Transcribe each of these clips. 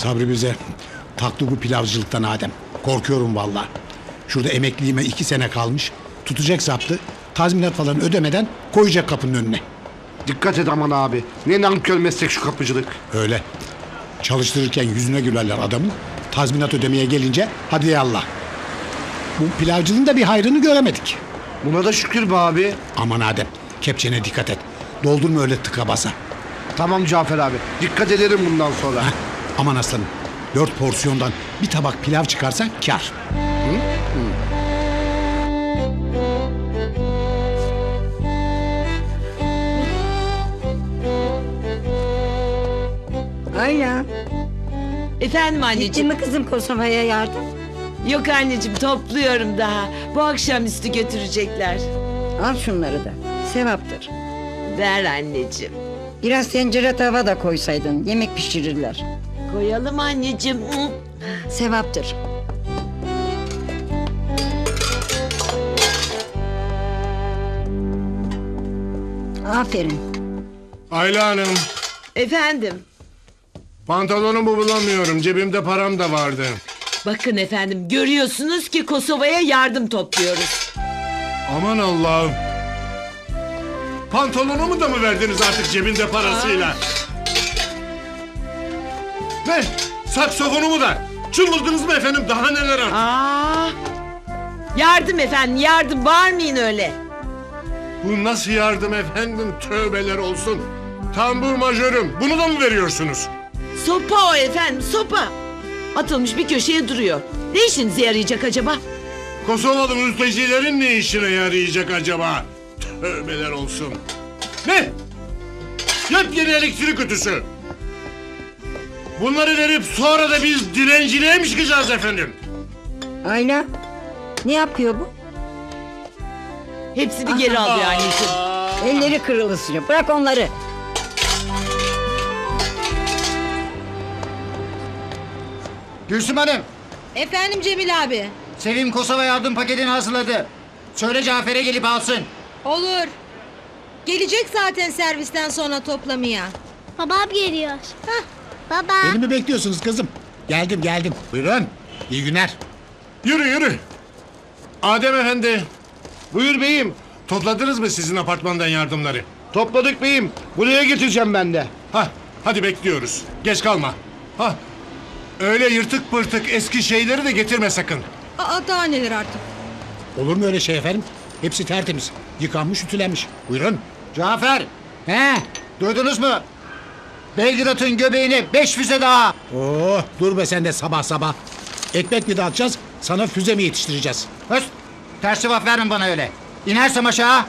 Sabri bize taktı bu pilavcılıktan Adem. Korkuyorum valla. Şurada emekliliğime iki sene kalmış. Tutacak saptı. Tazminat falan ödemeden koyacak kapının önüne. Dikkat et aman abi. Ne nankör meslek şu kapıcılık. Öyle. Çalıştırırken yüzüne gülerler adamın. Tazminat ödemeye gelince hadi yallah. Bu pilavcılığın da bir hayrını göremedik. Buna da şükür be abi. Aman Adem kepçene dikkat et. Doldurma öyle tıka basa. Tamam Cafer abi. Dikkat ederim bundan sonra. Aman aslanım. Dört porsiyondan bir tabak pilav çıkarsa kar. Ayla. Efendim Gittin anneciğim. mi kızım Kosova'ya yardım? Yok anneciğim topluyorum daha. Bu akşamüstü götürecekler. Al şunları da. Sevaptır. Ver anneciğim. Biraz tencere tava da koysaydın. Yemek pişirirler. Koyalım anneciğim. Sevaptır. Aferin. Ayla Hanım, Efendim. pantolonumu bulamıyorum. Cebimde param da vardı. Bakın efendim görüyorsunuz ki Kosova'ya yardım topluyoruz. Aman Allah'ım. Pantolonumu da mı verdiniz artık cebinde parasıyla? Ne? Saksofonumu da. Çıldırdınız mı efendim? Daha neler artık? Aa! Yardım efendim yardım bağırmayın öyle. Bu nasıl yardım efendim? Tövbeler olsun. Tambur majörüm. Bunu da mı veriyorsunuz? Sopa o efendim sopa. Atılmış bir köşeye duruyor. Ne işinize yarayacak acaba? Kosovalı mültecilerin ne işine yarayacak acaba? Tövbeler olsun. Ne? Yepyeni elektrik ütüsü. Bunları verip sonra da biz direnciliğe mi çıkacağız efendim? Ayla. Ne yapıyor bu? Hepsini geri alıyor anneciğim. Elleri kırılısıyor. Bırak onları. Gülsüm Hanım, Efendim Cemil abi. Sevim Kosova yardım paketini hazırladı. Söyle Cafer'e gelip alsın. Olur. Gelecek zaten servisten sonra toplamaya. Babam geliyor. Baba. Beni mi bekliyorsunuz kızım? Geldim geldim. Buyurun. İyi günler. Yürü yürü. Adem efendi. Buyur beyim. Topladınız mı sizin apartmandan yardımları? Topladık beyim. Buraya getireceğim ben de. Hah hadi bekliyoruz. Geç kalma. Hah. Öyle yırtık pırtık eski şeyleri de getirme sakın. Aa daha neler artık. Olur mu öyle şey efendim? Hepsi tertemiz. Yıkanmış, ütülenmiş. Buyurun. Cafer, He. duydunuz mu? Belgrad'ın göbeğine beş füze daha. Oo, dur be sen de sabah sabah. Ekmek mi dağıtacağız, sana füze mi yetiştireceğiz? Höst, ters cevap verme bana öyle. İnersem aşağı.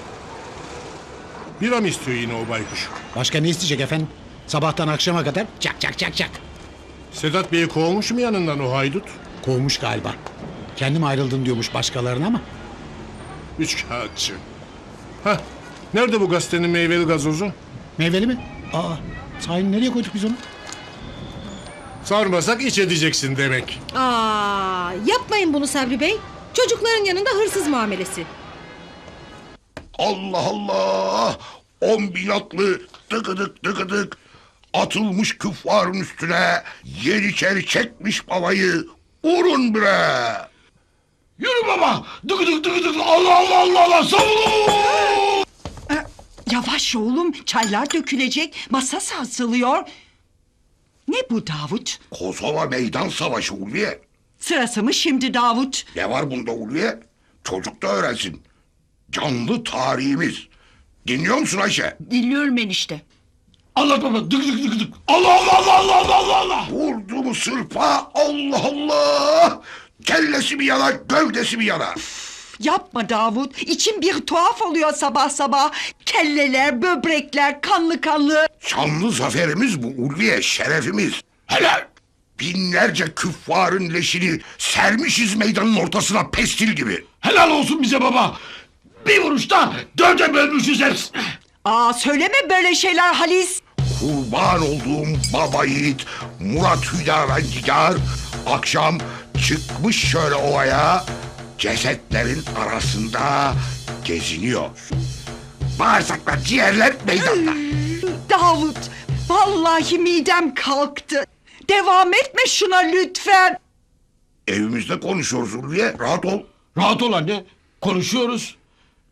Bira mı istiyor yine o baykuş? Başka ne isteyecek efendim? Sabahtan akşama kadar çak çak çak çak. Sedat Bey'i kovmuş mu yanından o haydut? Kovmuş galiba. Kendim ayrıldım diyormuş başkalarına ama. Üç kağıtçı. Hah. Nerede bu gazetenin meyveli gazozu? Meyveli mi? Aa, sahi nereye koyduk biz onu? Sarmasak iç edeceksin demek. Aa yapmayın bunu Sabri Bey. Çocukların yanında hırsız muamelesi. Allah Allah! On bin atlı tıkıdık tıkıdık atılmış küffarın üstüne yeniçeri çekmiş babayı vurun bre! Yürü baba! Tıkıdık tıkıdık Allah Allah Allah Allah savun! Yavaş oğlum, çaylar dökülecek, masa sarsılıyor. Ne bu Davut? Kosova meydan savaşı Ulviye. Sırası mı şimdi Davut? Ne var bunda Ulviye? Çocuk da öğrensin. Canlı tarihimiz. Dinliyor musun Ayşe? Dinliyorum enişte. Allah baba dık dık dık dık. Allah Allah Allah Allah Allah Allah Allah. Vurdu mu sırpa Allah Allah. Kellesi mi yana gövdesi mi yana? Yapma Davut, içim bir tuhaf oluyor sabah sabah. Kelleler, böbrekler, kanlı kanlı. Şanlı zaferimiz bu ulviye şerefimiz. Helal. Binlerce küffarın leşini sermişiz meydanın ortasına pestil gibi. Helal olsun bize baba. Bir vuruşta dörde bölmüşüz hepsini. Aa söyleme böyle şeyler Halis. Kurban olduğum baba yiğit Murat Hüdavendigar akşam çıkmış şöyle ovaya cesetlerin arasında geziniyor. Bağırsaklar, ciğerler meydanda. Davut, vallahi midem kalktı. Devam etme şuna lütfen. Evimizde konuşuyoruz Ulviye. Rahat ol. Rahat ol anne. Konuşuyoruz.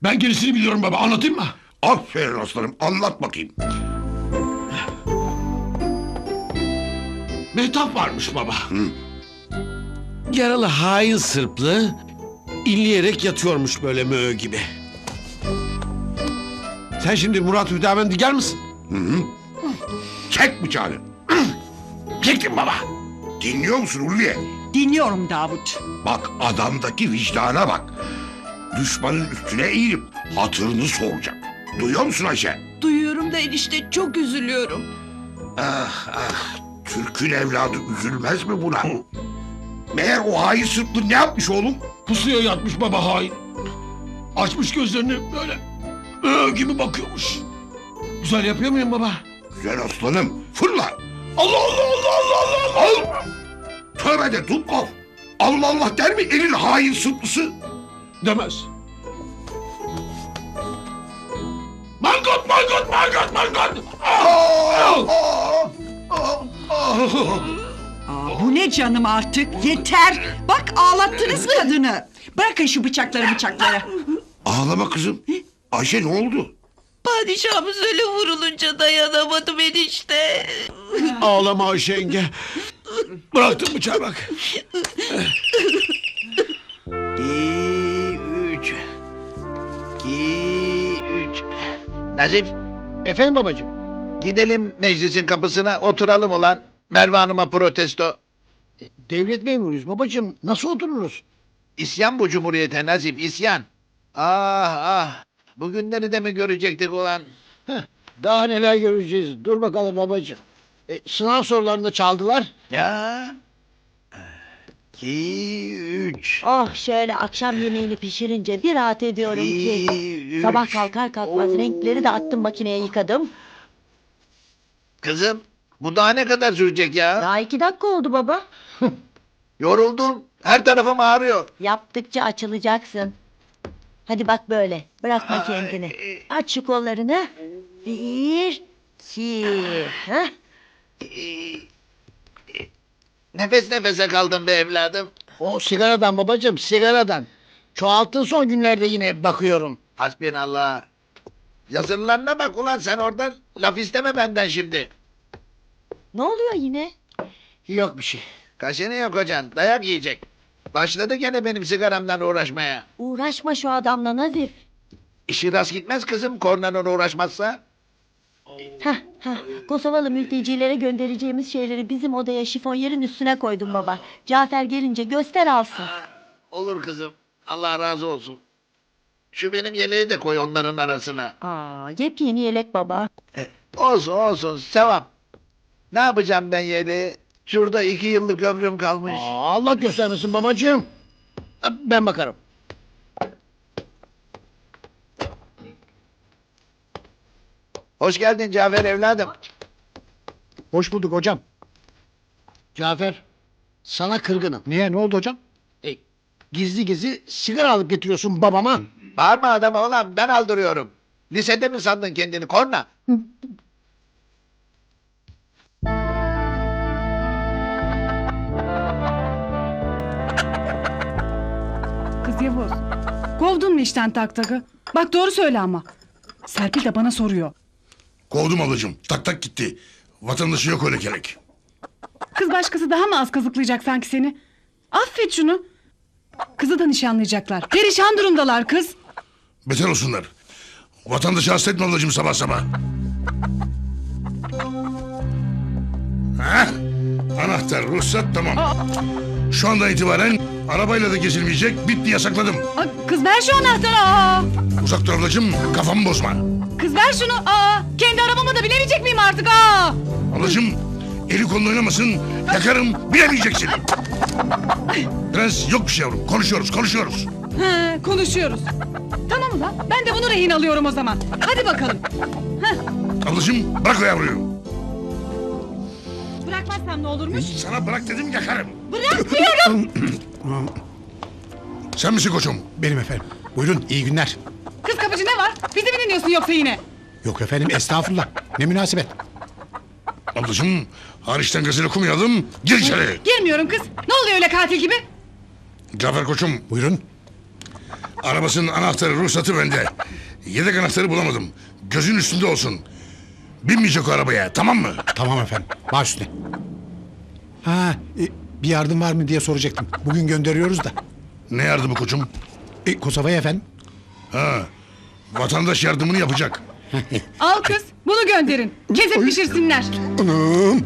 Ben gerisini biliyorum baba. Anlatayım mı? Aferin aslanım. Anlat bakayım. Mehtap varmış baba. Yaralı hain sırplı inleyerek yatıyormuş böyle möğ gibi. Sen şimdi Murat Hüdaven'i diker misin? Çek bıçağını. Çektim baba. Dinliyor musun Ulviye? Dinliyorum Davut. Bak adamdaki vicdana bak. Düşmanın üstüne eğilip hatırını soracak. Duyuyor musun Ayşe? Duyuyorum da enişte çok üzülüyorum. Ah ah. Türk'ün evladı üzülmez mi buna? Meğer o hain sırtlı ne yapmış oğlum? Pusuya yatmış baba hain. Açmış gözlerini böyle möğ gibi bakıyormuş. Güzel yapıyor muyum baba? Güzel aslanım. Fırla. Allah Allah Allah Allah Allah Allah. Tövbe de Dubkov. Allah Allah der mi elin hain sırtlısı? Demez. Mangot, mangot, mangot, mangot. Aa, aa, Aa, bu ne canım artık yeter. Bak ağlattınız kadını. Bırakın şu bıçakları bıçakları. Ağlama kızım. Ayşe ne oldu? Padişahımız öyle vurulunca dayanamadım enişte. Ağlama Ayşe yenge. Bıraktım bıçağı bak. İki, üç. İki, üç. Nazif, Efendim babacığım. gidelim meclisin kapısına oturalım ulan. Merve Hanım'a protesto. Devlet memuruyuz babacığım. Nasıl otururuz? İsyan bu cumhuriyete Nazif, isyan. Ah ah. Bugünleri de mi görecektik ulan? Daha neler göreceğiz. Dur bakalım babacığım. E, sınav sorularını çaldılar. Ya. İki, üç. Oh şöyle akşam yemeğini pişirince bir rahat ediyorum ki. İki, üç. Sabah kalkar kalkmaz renkleri de attım makineye yıkadım. Kızım, bu daha ne kadar sürecek ya? Daha iki dakika oldu baba. Yoruldum. Her tarafım ağrıyor. Yaptıkça açılacaksın. Hadi bak böyle. Bırakma kendini. Aç şu kollarını. Bir, iki. Hah. Nefes nefese kaldım be evladım. O sigaradan babacığım sigaradan. Çoğalttın son günlerde yine bakıyorum. Hasbinallah. Yazılarına bak ulan sen oradan laf isteme benden şimdi. Ne oluyor yine? Yok bir şey. Kaşını yok hocan dayak yiyecek. Başladı gene benim sigaramdan uğraşmaya. Uğraşma şu adamla Nazif. İşi rast gitmez kızım kornanın uğraşmazsa. Hah hah. Kosovalı mültecilere göndereceğimiz şeyleri bizim odaya şifonyerin üstüne koydum baba. Cafer gelince göster alsın. Olur kızım. Allah razı olsun. Şu benim yeleği de koy onların arasına. Aa, yepyeni yelek baba. Olsun olsun sevap. Ne yapacağım ben yeleği? Şurada iki yıllık ömrüm kalmış. Aa, Allah göstermesin babacığım. Ben bakarım. Hoş geldin Cafer evladım. Hoş bulduk hocam. Cafer, sana kırgınım. Niye? Ne oldu hocam? E, gizli gizli sigara alıp getiriyorsun babama. Bağırma adama ulan ben aldırıyorum. Lisede mi sandın kendini korna? Yavuz. Kovdun mu işten tak takı? Bak doğru söyle ama. Serpil de bana soruyor. Kovdum ablacığım. Tak tak gitti. Vatandaşı yok öyle gerek. Kız başkası daha mı az kazıklayacak sanki seni? Affet şunu. Kızı da nişanlayacaklar. Perişan durumdalar kız. Beter olsunlar. Vatandaşı hasretme ablacığım sabah sabah. Heh. Anahtar, ruhsat tamam. Şu andan itibaren arabayla da gezilmeyecek. Bitti yasakladım. Aa, kız ver şu anahtarı. Aa. Uzak dur ablacığım. Kafamı bozma. Kız ver şunu. Aa. Kendi arabamı da bilemeyecek miyim artık? Aa. Ablacığım eli kolunu oynamasın. Yakarım bilemeyeceksin. Prens yok bir şey yavrum. Konuşuyoruz konuşuyoruz. He, konuşuyoruz. Tamam ulan. Ben de bunu rehin alıyorum o zaman. Hadi bakalım. Ablacığım bırak o yavruyu. Bırakmazsam ne olurmuş? Sana bırak dedim yakarım. Bırakmıyorum. Sen misin koçum? Benim efendim. Buyurun iyi günler. Kız kapıcı ne var? Bizi mi dinliyorsun yoksa yine? Yok efendim estağfurullah. Ne münasebet. Ablacığım Hariçten gazel okumayalım. Gir içeri. Girmiyorum kız. Ne oluyor öyle katil gibi? Cafer koçum Buyurun. arabasının anahtarı ruhsatı bende. Yedek anahtarı bulamadım. Gözün üstünde olsun. Binmeyecek o arabaya tamam mı? Tamam efendim. Baş üstüne. Ha, e, bir yardım var mı diye soracaktım. Bugün gönderiyoruz da. Ne yardımı koçum? E, Kosova'ya efendim. Ha, vatandaş yardımını yapacak. Al kız. Bunu gönderin. Kesip pişirsinler. Anam.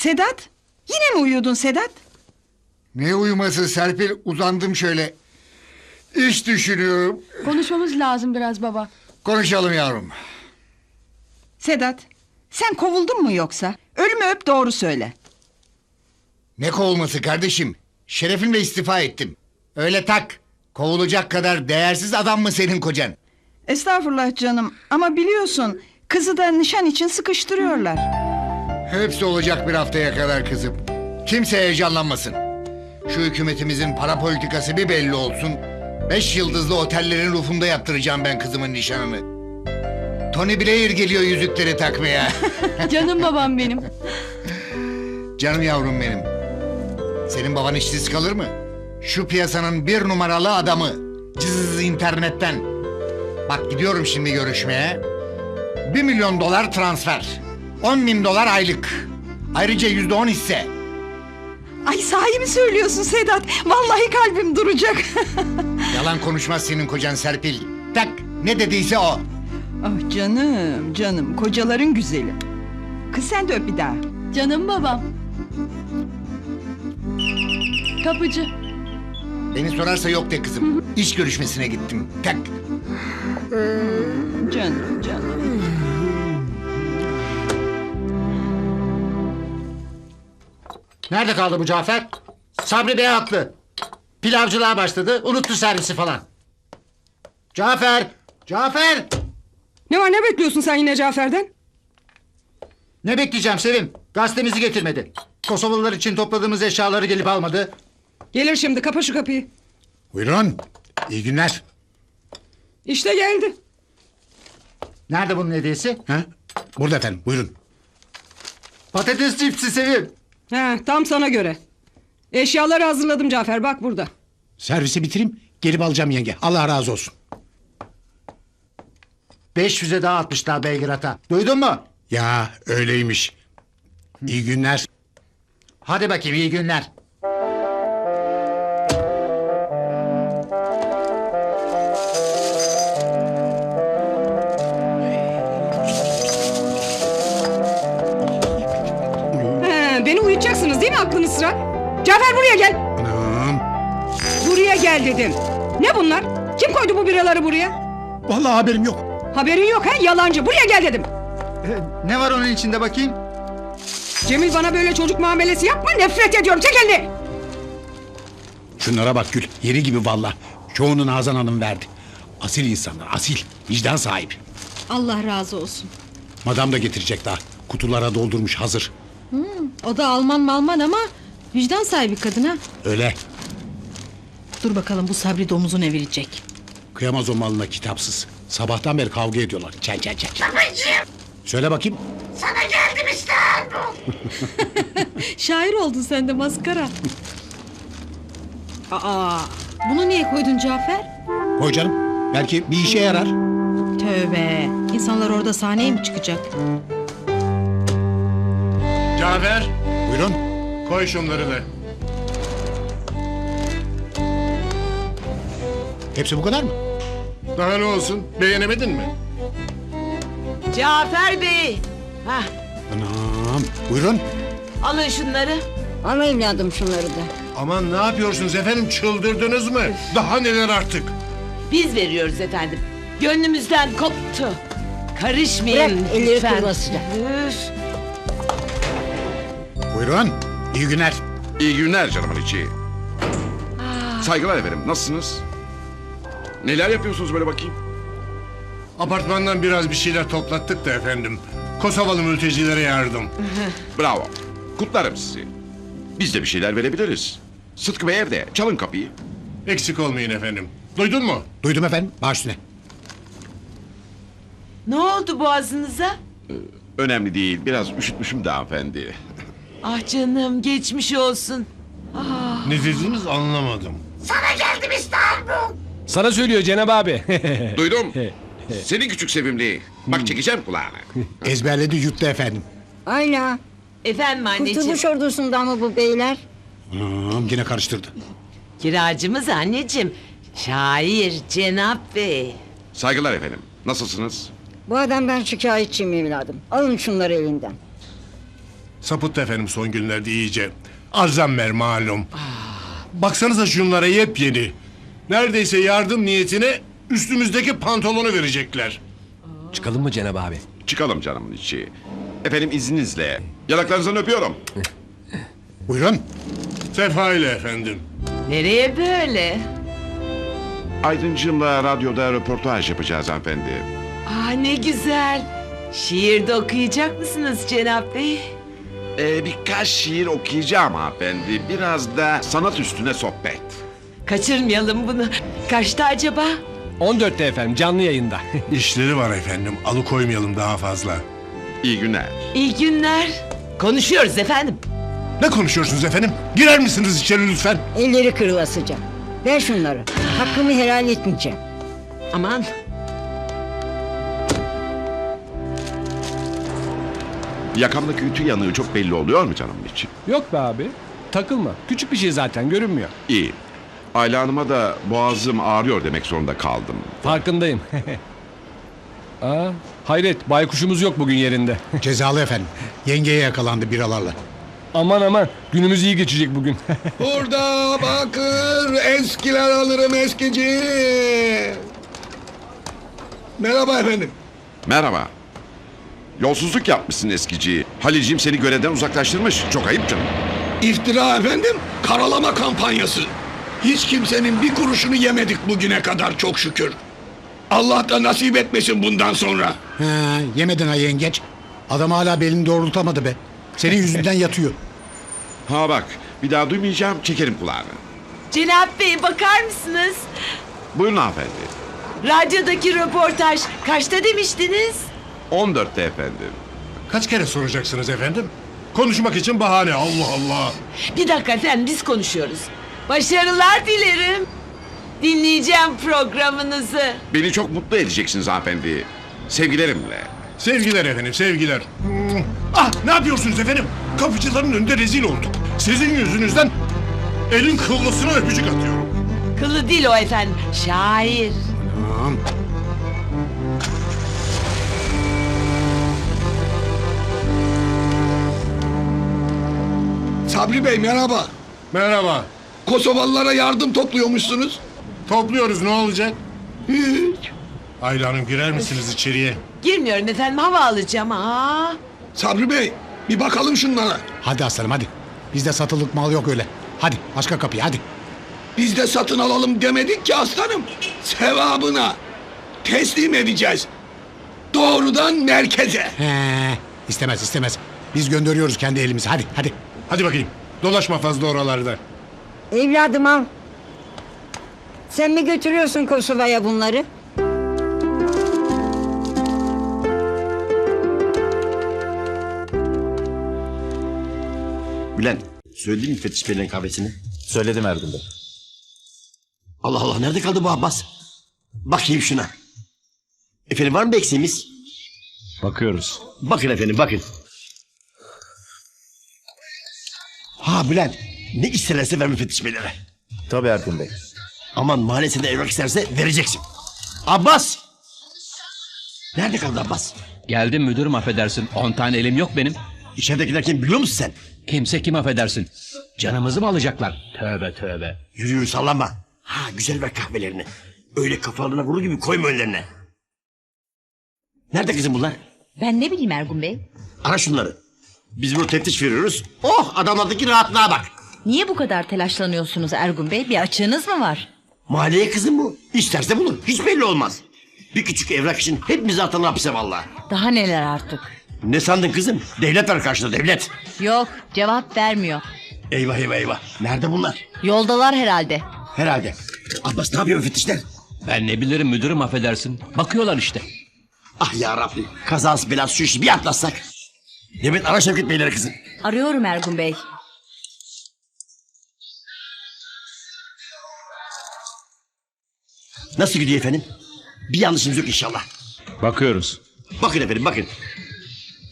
Sedat. Yine mi uyudun Sedat? Ne uyuması Serpil uzandım şöyle. İş düşünüyorum. Konuşmamız lazım biraz baba. Konuşalım yavrum. Sedat. Sen kovuldun mu yoksa? Ölümü öp doğru söyle. Ne kovulması kardeşim? Şerefimle istifa ettim. Öyle tak. Kovulacak kadar değersiz adam mı senin kocan? Estağfurullah canım ama biliyorsun kızı da nişan için sıkıştırıyorlar. Hepsi olacak bir haftaya kadar kızım. Kimse heyecanlanmasın. Şu hükümetimizin para politikası bir belli olsun. Beş yıldızlı otellerin rufunda yaptıracağım ben kızımın nişanını. Tony Blair geliyor yüzükleri takmaya. Canım babam benim. Canım yavrum benim. Senin baban işsiz kalır mı? Şu piyasanın bir numaralı adamı. Cız internetten. Bak gidiyorum şimdi görüşmeye. Bir milyon dolar transfer. On bin dolar aylık. Ayrıca yüzde on hisse. Ay sahi mi söylüyorsun Sedat? Vallahi kalbim duracak. Yalan konuşmaz senin kocan Serpil. Tak ne dediyse o. ah canım canım kocaların güzeli. Kız sen de öp bir daha. Canım babam. Kapıcı. Beni sorarsa yok de kızım. İş görüşmesine gittim. Tak. Canım canım. Nerede kaldı bu Cafer? Sabri Bey haklı. Pilavcılığa başladı. Unuttu servisi falan. Cafer! Cafer! Ne var ne bekliyorsun sen yine Cafer'den? Ne bekleyeceğim Sevim? Gazetemizi getirmedi. Kosovalılar için topladığımız eşyaları gelip almadı. Gelir şimdi kapa şu kapıyı. Buyurun. İyi günler. İşte geldi. Nerede bunun hediyesi? Ha? Burada efendim. Buyurun. Patates cipsi Sevim. He tam sana göre. Eşyaları hazırladım Cafer bak burada. Servisi bitireyim. Gelip alacağım yenge. Allah razı olsun. 500'e daha atmışlar Belgrad'a. Duydun mu? Ya öyleymiş. İyi günler. Hadi bakayım iyi günler. Cafer buraya gel. Anam. Buraya gel dedim. Ne bunlar? Kim koydu bu biraları buraya? Vallahi haberim yok. Haberin yok ha yalancı. Buraya gel dedim. Ne var onun içinde bakayım? Cemil bana böyle çocuk muamelesi yapma nefret ediyorum. Çek elini. Şunlara bak Gül. Yeri gibi valla. Çoğunu Nazan Hanım verdi. Asil insanlar. Asil. Vicdan sahibi. Allah razı olsun. Madam da getirecek daha. Kutulara doldurmuş hazır. O da Alman malman ama vicdan sahibi kadın ha. Öyle. Dur bakalım bu Sabri domuzu ne verecek. Kıyamaz o malına kitapsız. Sabahtan beri kavga ediyorlar. Çel çel çel. Söyle bakayım. Şair oldun sen de maskara. Aa, bunu niye koydun Cafer? Koy canım. Belki bir işe yarar. Tövbe. İnsanlar orada sahneye mi çıkacak? Cafer Buyurun. Koy şunları da. Hepsi bu kadar mı? Daha ne olsun beğenemedin mi? Cafer Bey. Hah, Anam. Buyurun. alın şunları. Al evladım şunları da. Aman ne yapıyorsunuz efendim çıldırdınız mı? Daha neler artık? Biz veriyoruz efendim. Gönlümüzden koptu. Karışmayın Bırak, elleri lütfen. kırmasın. Üf. Buyurun. İyi günler. İyi günler canımın içi. Saygılar efendim. Nasılsınız? Neler yapıyorsunuz böyle bakayım? Apartmandan biraz bir şeyler toplattık da efendim. Kosovalı mültecilere yardım. Bravo. Kutlarım sizi. Biz de bir şeyler verebiliriz. Sıtkı Bey evde. Çalın kapıyı. Eksik olmayın efendim. Duydun mu? Duydum efendim. Baş üstüne. Ne oldu boğazınıza? Önemli değil. Biraz üşütmüşüm de hanımefendi. Ah canım geçmiş olsun. Ne dediniz anlamadım. Sana söylüyor Cenab abi. Duydum. Seni küçük sevimli. Bak çekeceğim kulağını. Ezberledi yuttu efendim. Ayla. Efendim anneciğim. Kurtuluş ordusundan mı bu beyler? Hmm, yine karıştırdı. Kiracımız anneciğim. Şair Cenap Bey. Saygılar efendim. Nasılsınız? Bu adamdan şikayetçiyim evladım. Alın şunları elinden. Sapıttı efendim son günlerde iyice. Alzheimer malum. Baksanıza şunlara yepyeni. Neredeyse yardım niyetine üstümüzdeki pantolonu verecekler. Çıkalım mı Cenab abi? Çıkalım canımın içi. Efendim izninizle. Yanaklarınızdan öpüyorum. Buyurun. Sefa ile efendim. Nereye böyle? Aydıncığımla radyoda röportaj yapacağız hanımefendi. Ah ne güzel. Şiir de okuyacak mısınız Cenap Bey? Ee, birkaç şiir okuyacağım hanımefendi. Biraz da sanat üstüne sohbet. Kaçırmayalım bunu. Kaçta acaba? 14'te efendim canlı yayında. İşleri var efendim. Alıkoymayalım daha fazla. İyi günler. İyi günler. Konuşuyoruz efendim. Ne konuşuyorsunuz efendim? Girer misiniz içeri lütfen? Elleri kırılasıca. Ver şunları. Hakkımı helal etmeyeceğim. Aman. Yakamdaki ütü yanığı çok belli oluyor mu canımın içi? Yok be abi. Takılma. Küçük bir şey zaten görünmüyor. İyi. Ayla Hanım'a da boğazım ağrıyor demek zorunda kaldım. Farkındayım. Aa, hayret baykuşumuz yok bugün yerinde. Cezalı efendim. Yengeye yakalandı biralarla. aman aman günümüz iyi geçecek bugün. Burada bakır eskiler alırım eskici. Merhaba efendim. Merhaba. Yolsuzluk yapmışsın eskici. Halilciğim seni görevden uzaklaştırmış. Çok ayıp canım. İftira efendim, karalama kampanyası. Hiç kimsenin bir kuruşunu yemedik bugüne kadar çok şükür. Allah da nasip etmesin bundan sonra. Ha, yemedin ha yengeç. Adam hala belini doğrultamadı be. Senin yüzünden yatıyor. Ha bak bir daha duymayacağım çekerim kulağını. Cenap Bey bakar mısınız? Buyurun hanımefendi. Radyodaki röportaj kaçta demiştiniz? 14'te efendim. Kaç kere soracaksınız efendim? Konuşmak için bahane Allah Allah. Bir dakika efendim biz konuşuyoruz. Başarılar dilerim. Dinleyeceğim programınızı. Beni çok mutlu edeceksiniz hanımefendi. Sevgilerimle. Sevgiler efendim sevgiler. Ah ne yapıyorsunuz efendim? Kapıcıların önünde rezil olduk. Sizin yüzünüzden elin kıllısına öpücük atıyorum. Kılı değil o efendim. Şair. Tamam. Sabri Bey merhaba. Merhaba. Kosovalılara yardım topluyormuşsunuz. Topluyoruz ne olacak? Hiç. Ayla Hanım girer misiniz içeriye? Girmiyorum efendim hava alacağım. Aa. Sabri Bey bir bakalım şunlara. Hadi aslanım hadi. Bizde satılık mal yok öyle. Hadi başka kapıya hadi. Biz de satın alalım demedik ki aslanım. Sevabına teslim edeceğiz. Doğrudan merkeze. He, istemez istemez. Biz gönderiyoruz kendi elimizi. Hadi hadi. Hadi bakayım. Dolaşma fazla oralarda. Evladım al. Sen mi götürüyorsun Kosova'ya bunları? Bülent, söyledin mi müfettiş Bey'in kahvesini? Söyledim Ergun Bey. Allah Allah, nerede kaldı bu Abbas? Bakayım şuna. Efendim var mı bir eksiğimiz? Bakıyoruz. Bakın efendim, bakın. Ha Bülent, ne isterlerse ver müfettiş beylere. Tabii Ergun Bey. Aman mahallesinde evrak isterse vereceksin. Abbas! Nerede kaldı Abbas? Geldim müdürüm affedersin. On tane elim yok benim. İçeridekiler kim biliyor musun sen? Kimse kim affedersin. Canımızı mı alacaklar? Tövbe tövbe. Yürü yürü sallama. Ha güzel ver kahvelerini. Öyle kafalarına vurur gibi koyma önlerine. Nerede kızım bunlar? Ben ne bileyim Ergun Bey. Ara şunları. Biz bunu teftiş veriyoruz. Oh adamlardaki rahatlığa bak. Niye bu kadar telaşlanıyorsunuz Ergun Bey? Bir açığınız mı var? Mahalleye kızım bu. İsterse bulur. Hiç belli olmaz. Bir küçük evrak için hepimizi atan hapse valla. Daha neler artık. Ne sandın kızım? Devlet var karşıda devlet. Yok cevap vermiyor. Eyvah eyvah eyvah. Nerede bunlar? Yoldalar herhalde. Herhalde. Abbas ne yapıyor müfettişler? Ben ne bilirim müdürüm affedersin. Bakıyorlar işte. Ah ya Rabbi. Kazası belası şu işi bir atlatsak. Demet ara Şevket Beyleri kızım. Arıyorum Ergun Bey. Nasıl gidiyor efendim? Bir yanlışımız yok inşallah. Bakıyoruz. Bakın efendim bakın.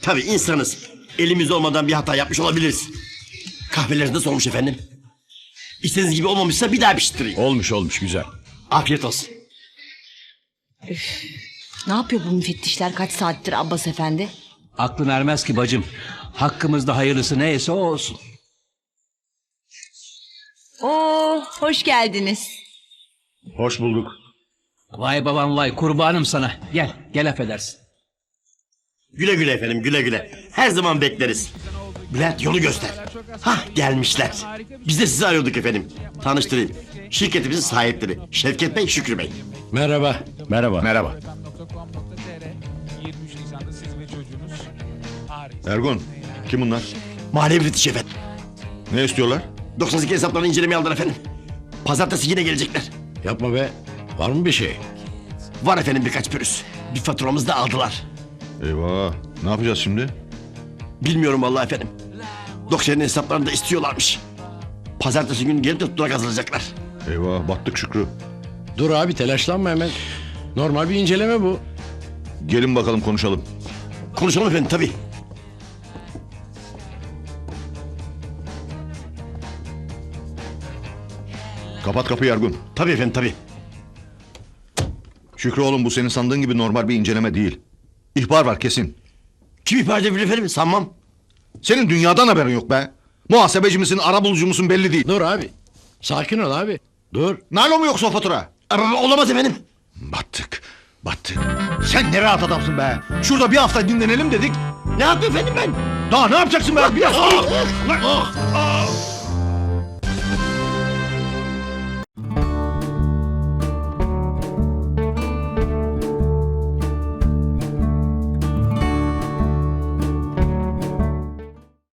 Tabii insanız. Elimiz olmadan bir hata yapmış olabiliriz. Kahvelerinde sormuş efendim. İstediğiniz gibi olmamışsa bir daha pişireyim. Olmuş olmuş güzel. Afiyet olsun. Ne yapıyor bu müfettişler kaç saattir Abbas Efendi? Aklın ermez ki bacım. Hakkımızda hayırlısı neyse o olsun. Oo, hoş geldiniz. Hoş bulduk. Vay babam vay kurbanım sana. Gel gel affedersin. Güle güle efendim güle güle. Her zaman bekleriz. Bülent yolu göster. Hah gelmişler. Biz de sizi arıyorduk efendim. Tanıştırayım. Şirketimizin sahipleri. Şevket Bey, Şükrü Bey. Merhaba. Merhaba. Merhaba. Ergun, kim bunlar? Mahalle müfettiş efendim. Ne istiyorlar? 98 hesaplarını incelemeye aldılar efendim. Pazartesi yine gelecekler. Yapma be. Var mı bir şey? Var efendim birkaç pürüz. Bir faturamızı da aldılar. Eyvah, ne yapacağız şimdi? Bilmiyorum vallahi efendim. Doktorun hesaplarını da istiyorlarmış. Pazartesi günü gelip de tutula kazanacaklar. Eyvah, battık Şükrü. Dur abi telaşlanma hemen. Normal bir inceleme bu. Gelin bakalım konuşalım. Konuşalım efendim tabii. Kapat kapıyı Ergun. Tabii efendim tabii. Şükrü oğlum bu senin sandığın gibi normal bir inceleme değil. İhbar var kesin. Kim ihbar edebilir efendim sanmam. Senin dünyadan haberin yok be. Muhasebeci misin, arabulucu musun belli değil. Dur abi. Sakin ol abi. Dur. Naylon mu yoksa o fatura? Ama olamaz efendim. Battık, battık. Sen ne rahat adamsın be. Şurada bir hafta dinlenelim dedik. Ne yaptım efendim ben? Daha ne yapacaksın be? Bir hafta. Ah, ah,